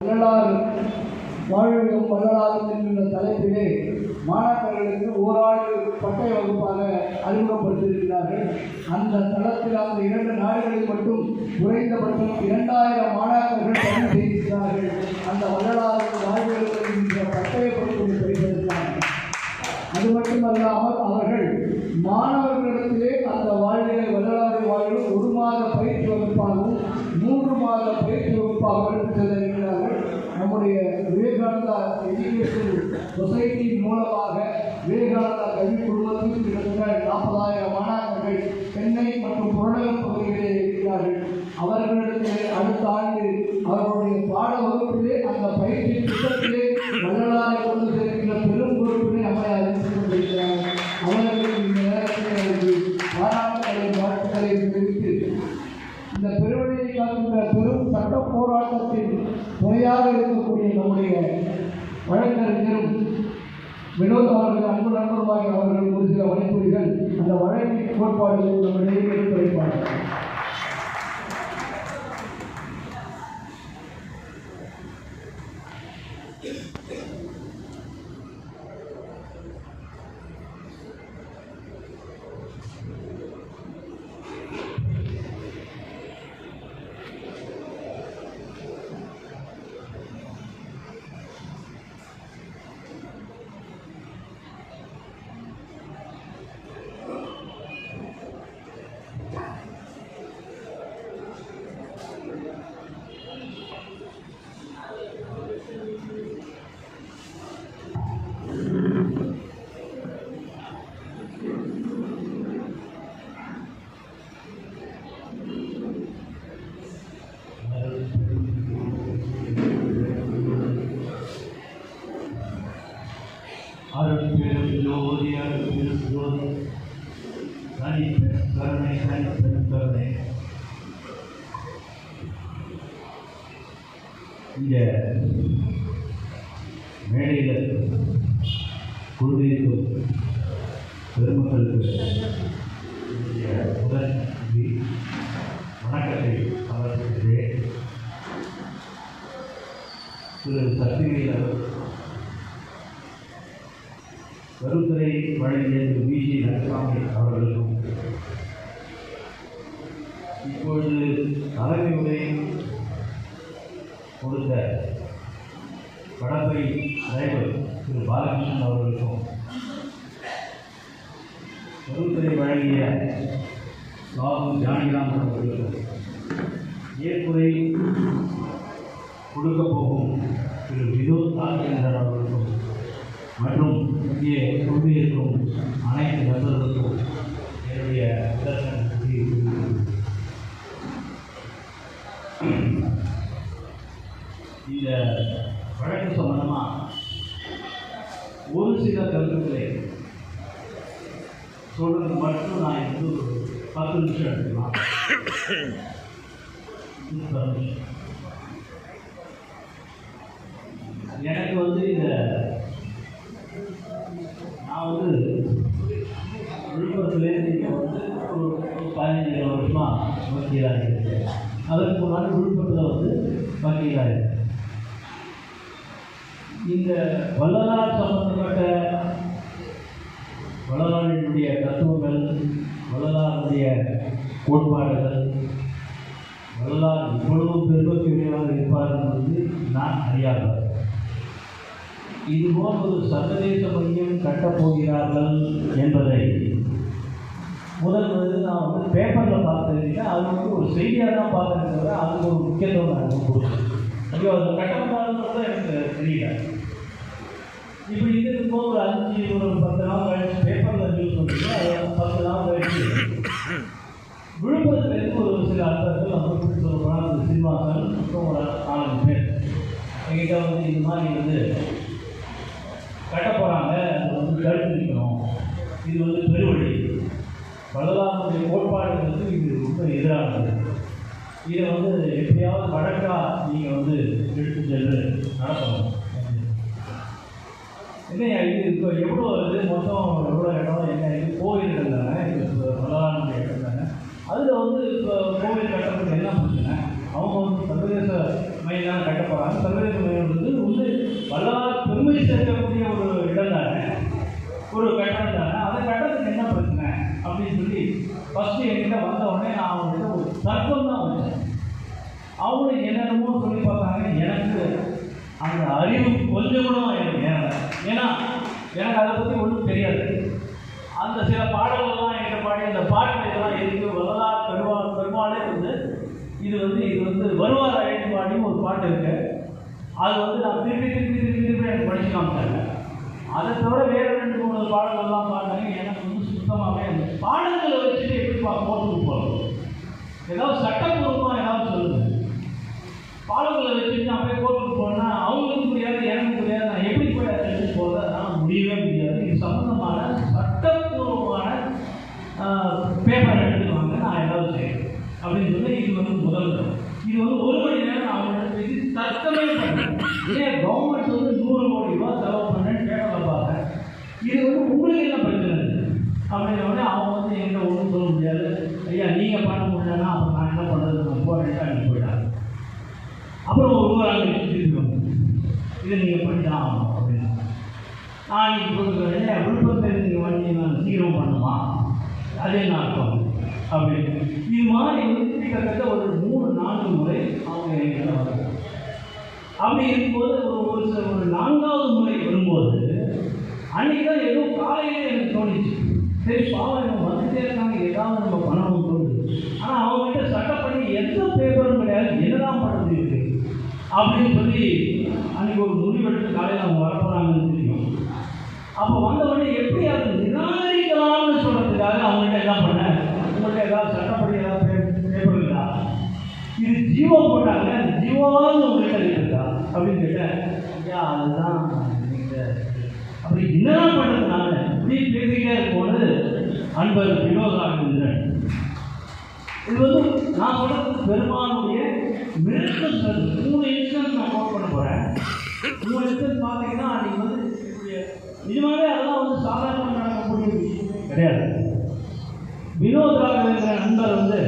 வரலாறு வாழ்விலும் வரலாறும் என்கின்ற தலைப்பிலே மாணாக்கர்களுக்கு ஓராண்டு பட்டய வகுப்பாக அறிமுகப்படுத்தியிருக்கிறார்கள். அந்த தளத்தில் அந்த இரண்டு நாடுகளில் மட்டும் குறைந்தபட்சம் இரண்டாயிரம் மாணாக்கர்கள் பதிவு செய்திருக்கிறார்கள். அந்த வரலாறு வாழ்வியல் என்கின்ற பட்டய படிப்பை பெறுகிறார்கள் அது மட்டுமல்லாமல் அவர்கள் மாணவ அந்த வாழ்வியல் வரலாறு வாழ்வில் ஒரு மாத பயிற்சி வகுப்பாகவும் மூன்று மாத பயிற்சி வகுப்பாகவும் எடுத்து செல்ல இருக்கிறார்கள் நம்முடைய விவேகானந்தா எஜுகேஷன் சொசைட்டி மூலமாக விவேகானந்தா கல்வி குழுமத்தில் கிட்டத்தட்ட நாற்பதாயிரம் மாணாக்கர்கள் சென்னை மற்றும் புறநகர் பகுதிகளிலே இருக்கிறார்கள். அவர்களிடத்திலே அடுத்த ஆண்டு அவர்களுடைய பாட வகுப்பிலே அந்த பயிற்சி திட்டத்திலே வரலாறை கொண்டு சேர்க்கின்ற பெரும் பொறுப்பினை நம்மை அறிவித்துக் கொண்டிருக்கிறார் அவர்களுக்கு இந்த நேரத்தில் எனக்கு பாராட்டுகளை வாழ்த்துக்களை தெரிவித்து இந்த பெருவழியை காக்கின்ற பெரும் சட்ட போராட்டத்தின் துணையாக இருக்கக்கூடிய நம்முடைய வழக்கறிஞர் வினோத் அவர்கள் அன்பு நண்பருமாய் அவர்கள் ஒரு சில வழிமுறைகள் அந்த வழக்கின் கோட்பாடுகளை நம்மிடையே எடுத்துரைப்பார்கள் தனிப்பெரும் கருணை தனிப்பெரும் கருணை இந்த மேடையில் குழுவிற்கும் பெருமக்களுக்கு என்னுடைய முதல் நன்றி வணக்கத்தை சமர்ப்பிக்கிறேன் திரு சக்திவேல் அவர்கள் கருத்துரை வழங்கிய திரு வி ஜி ரங்கசாமி அவர்களுக்கும் கொடுத்த படப்பை தலைவர் திரு பாலகிருஷ்ணன் அவர்களுக்கும் கருத்துரை வழங்கிய பாபு ஜானகிராம் அவர்களுக்கும் ஏற்புரை கொடுக்கப் போகும் திரு வினோத் தாக்கேந்திரன் அவர்களுக்கும் மற்றும் இங்கே கொண்டிருக்கும் அனைத்து நண்பர்களுக்கும் என்னுடைய பிரச்சனை நன்றியை தெரிவித்துக் இந்த வழக்கு சம்பந்தமாக ஒரு சில கருத்துக்களை சொல்றது மட்டும் நான் வந்து ஒரு பத்து நிமிஷம் எடுத்துக்கலாம். எனக்கு வந்து இந்த நான் வந்து விழுப்புரத்துலேருந்து இங்கே வந்து ஒரு பதினஞ்சு இருபது வருஷமாக வக்கீலாக இருக்கிறேன் அதற்கு முன்னாடி விழுப்புரத்தில் வந்து வக்கீலாக இருக்கேன் இந்த வள்ளலார் சம்பந்தப்பட்ட வள்ளலாரினுடைய தத்துவங்கள் வள்ளலாருடைய கோட்பாடுகள் வள்ளலார் இவ்வளவு பெருமக்குரியவாக இருப்பார் என்பது நான் அறியாதவர். இதுபோல் ஒரு சர்வதேச மையம் கட்டப்போகிறார்கள் என்பதை முதல் வந்து நான் வந்து பேப்பரில் பார்த்துருக்கேன் அது வந்து ஒரு செய்தியாக தான் பார்த்தேன் தவிர அதுக்கு ஒரு முக்கியத்துவம் நான் கொடுத்தேன். ஐயோ அது கட்டப்பட்டாலும் எனக்கு தெரியல. இப்படி இதுக்கு போது ஒரு அஞ்சு ஒரு பத்து நாள் எங்கிட்ட வந்து இந்த மாதிரி வந்து கட்ட போகிறாங்க அது வந்து தடுத்து நிற்கணும். இது வந்து பெருவழி. வள்ளலாருடைய கோட்பாடுகளுக்கு இது ரொம்ப எதிரானது. இதை வந்து எப்படியாவது வழக்காக நீங்கள் வந்து எடுத்து சென்று நடத்தணும். என்ன இது? இப்போ எவ்வளோ இது? மொத்தம் எவ்வளோ இடம்? என்ன? இது கோயில்கள் தானே? இது வள்ளலாருடைய இடம் தானே? அதில் வந்து இப்போ கோவில் கட்டுறதுக்கு என்ன பிரச்சனை? அவங்க வந்து சர்வதேச மைதானம் கட்ட போகிறாங்க சர்வதேச மையம்ன்றது வந்து வந்து வல்லார் பெருமை சேர்க்கக்கூடிய ஒரு இடம் தானே ஒரு கட்டணம் தானே அந்த கட்டத்துக்கு என்ன பிரச்சனை? அப்படின்னு சொல்லி ஃபஸ்ட்டு என்கிட்ட வந்த உடனே நான் அவங்ககிட்ட ஒரு தர்க்கம் தான் வச்சேன். அவங்களும் என்னென்னமோ சொல்லி பார்த்தாங்க. எனக்கு அந்த அறிவு கொஞ்சம் கூட எனக்கு ஏறல. ஏன்னா எனக்கு அதை பற்றி ஒன்றும் தெரியாது. அந்த சில பாடல்கள்லாம் என்கிட்ட பாடி அந்த பாட்டு இதெல்லாம் இருக்கு வரலாறு பெருமாள் பெருமாளே வந்து இது வந்து இது வந்து வருவார் அழைத்து பாடியும் ஒரு பாட்டு இருக்கு. அது வந்து நான் திருப்பி திருப்பி திருப்பி திருப்பி எனக்கு படிச்சு காமிச்சாங்க. அதை தவிர வேற ரெண்டு மூணு பாடல்கள்லாம் பாடினாங்க எனக்கு வந்து சுத்தமாகவே அந்த பாடல்களை வச்சுட்டு எப்படி பா போட்டு போகிறது ஏதாவது சட்டப்பூர்வமாக ஏதாவது சொல்லுங்கள் பாடல்கள் அப்படின்னு சொல்லி இது வந்து முதல் இது வந்து ஒரு மணி நேரம் நான் அவங்களோட இது ஏன் கவர்மெண்ட் வந்து நூறு கோடி ரூபா செலவு பண்ணேன்னு பேப்பரில் பார்த்தேன் இது வந்து உங்களுக்கு என்ன பிரச்சனை அப்படின்னு அவன் உடனே அவங்க வந்து என்கிட்ட ஒன்றும் சொல்ல முடியாது. ஐயா நீங்கள் பண்ண முடியலன்னா அப்புறம் நான் என்ன பண்ணுறது நான் போகிறேன்ட்டு அங்கே போயிட்டாங்க. அப்புறம் ஒரு ஊராக திருப்பி இதை நீங்கள் பண்ணி ஆகணும் அப்படின்னா. நான் இப்போ கொடுக்குறேன் விழுப்புரத்தில் நீங்கள் வண்டி நான் சீக்கிரம் பண்ணுமா அதே நான் அர்த்தம் அப்படின்னு. இது மாதிரி கிட்டத்தட்ட ஒரு மூணு நான்கு முறை அவங்க என்கிட்ட வராங்க. அப்படி இருக்கும்போது ஒரு ஒரு சில ஒரு நான்காவது முறை வரும்போது அன்னைக்கு தான் ஏதோ காலையிலே எனக்கு தோணுச்சு. சரி பாவம் இவங்க வந்துட்டே இருக்காங்க. ஏதாவது நம்ம பண்ணணும் தோணுது. ஆனால் அவங்ககிட்ட சட்டப்படி எந்த பேப்பரும் கிடையாது. என்னதான் பண்ணுறது இருக்கு அப்படின்னு சொல்லி அன்னைக்கு ஒரு முடிவெடுத்து காலையில் அவங்க வரப்போகிறாங்கன்னு தெரியும். அப்போ வந்த உடனே எப்படி அதை நிராகரிக்கலாம்னு சொல்கிறதுக்காக அவங்ககிட்ட என்ன பண்ணேன் உங்கள்கிட்ட ஏதாவது சட்டப்படி ஏதாவது பே- இது ஜீவோ போட்டாங்க ஜீவான்னு ஜீவோவாவது உங்கள்கிட்ட இருக்கா? அப்படின்னு கேட்டேன். ஐயா அதுதான் நீங்கள் அப்படி என்னதான் பண்ணுறது நான்? இப்படி பேசிக்கிட்டே இருக்கும்போது அன்பர் வினோதானந்தன். இது வந்து நான் சொல்றது பெருமானுடைய மிரட்டல் மூணு இன்ஸ்டன்ஸ் நான் கோட் பண்ண போகிறேன் மூணு இன்ஸ்டன்ஸ் பார்த்தீங்கன்னா அன்றைக்கி வந்து நிஜமாகவே நிஜமாவே அதெல்லாம் வந்து சாதாரண நடக்கக்கூடிய விஷயம் கிடையாது. வினோத் இருக்கிற நண்பர் வந்து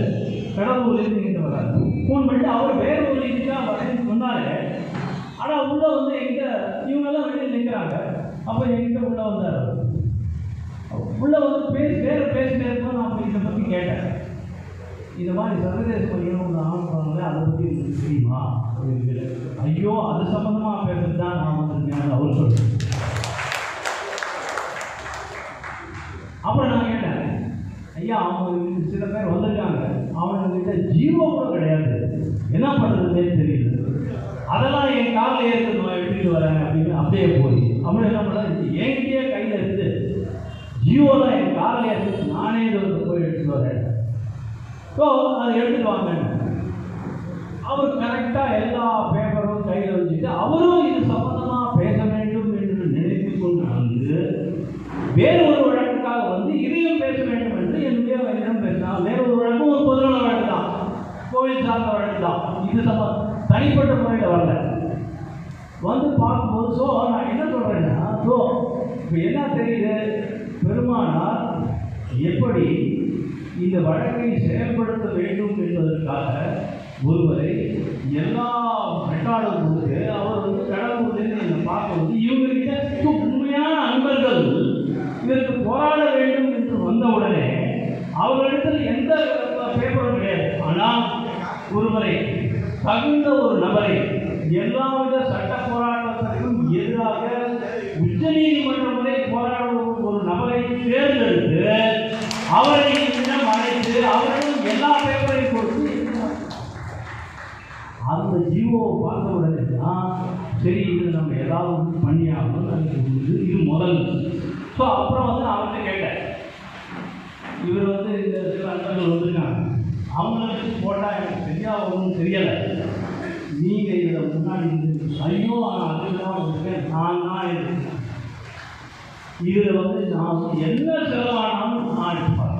கடலூர்லேருந்து இங்கே வராரு ஃபோன் பண்ணிட்டு அவர் வேற ஒரு இதுக்கு தான் வரேன்னு சொன்னார் ஆனால் உள்ளே வந்து எங்கே இவங்கெல்லாம் வெளியில் நிற்கிறாங்க அப்போ எங்கிட்ட உள்ளே வந்தார். உள்ளே வந்து பேசி வேற பேசிட்டே இருக்கோம் நான் அப்போ இதை பற்றி கேட்டேன். இந்த மாதிரி சர்வதேச பள்ளிகள் ஒன்று ஆரம்பிப்பாங்களே அதை பற்றி உங்களுக்கு தெரியுமா? அப்படின்னு ஐயோ அது சம்மந்தமாக பேசுறது தான் நான் வந்திருக்கேன் அவர் சொல்கிறேன் அப்புறம் நான் கேட்டேன் ஐயா அவங்க சில பேர் வந்திருக்காங்க. அவங்கக்கிட்ட ஜீவோ கூட கிடையாது. என்ன பண்ணுறதுனே தெரியல. அதெல்லாம் என் காரில் ஏற்கனவே நான் எடுத்துட்டு வரேன் அப்படின்னு அப்படியே போய் அவனு என்ன பண்ணாரு என்கிட்டயே கையில் இருந்து ஜியோலாம் என் காரில் ஏற்று நானே இது வந்து போய் எடுத்துட்டு வரேன். ஸோ அதை எடுத்துட்டு வாங்க. அவர் கரெக்டாக எல்லா பேப்பரும் கையில் வச்சுட்டு அவரும் இது சம்பந்தமாக பேச வேண்டும் என்று நினைத்து கொண்டு வந்து வேறு ஒரு வழக்குக்காக வந்து இதையும் பேச வேண்டும் என்று என்னுடைய என்னிடம் பேசினார் வேற ஒரு வழக்கு ஒரு பொதுநல வழக்கு தான் கோவில் சார்ந்த வழக்கு தான் இது சம்ப தனிப்பட்ட முறையில் வரல வந்து பார்க்கும்போது ஸோ நான் என்ன சொல்கிறேன்னா ஸோ இப்போ என்ன தெரியுது? பெருமானார் எப்படி இந்த வழக்கை செயல்படுத்த வேண்டும் என்பதற்காக ஒருவரை எல்லா ரெக்கார்டும் அவர் வந்து கடவுள்லேருந்து என்னை பார்க்க வந்து இவங்ககிட்ட உண்மையான அன்பர்கள். இதற்கு போராட வேண்டும் என்று வந்தவுடனே அவர்களிடத்தில் எந்த பேப்பரும் கிடையாது. ஆனால் ஒருவரை தகுந்த ஒரு நபரை எல்லாவித சட்ட போராட்டத்திற்கும் எதிராக உச்சநீதிமன்றம் வரை போராடும் ஒரு நபரை தேர்ந்தெடுத்து அவரை இன்னும் அழைத்து அவரிடம் எல்லா பேப்பரையும் கொடுத்து அந்த ஜீவோவை பார்த்த உடனே தான் சரி இது நம்ம ஏதாவது ஒண்ணு பண்ணி ஆகணும் இது இது முதல். ஸோ அப்புறம் வந்து நான் அவர்கிட்ட கேட்டேன். இவர் வந்து இந்த சில அன்பர்கள் வந்திருக்காங்க. அவங்களுக்கு போட்டால் எனக்கு சரியாக ஒன்றும் தெரியலை. நீங்கள் இதில் முன்னாடி ஐயோ அதுதான் இருக்கேன் நான் தான் இருக்கேன் இதில் வந்து நான் என்ன செலவானாலும் நான் இருப்பேன்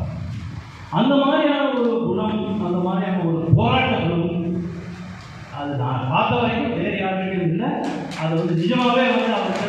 அந்த மாதிரியான ஒரு குணம் அந்த மாதிரியான ஒரு போராட்ட அது நான் பார்த்த வரைக்கும் வேறு யாருக்கும் இல்லை. அது வந்து நிஜமாகவே வந்து அவர்கிட்ட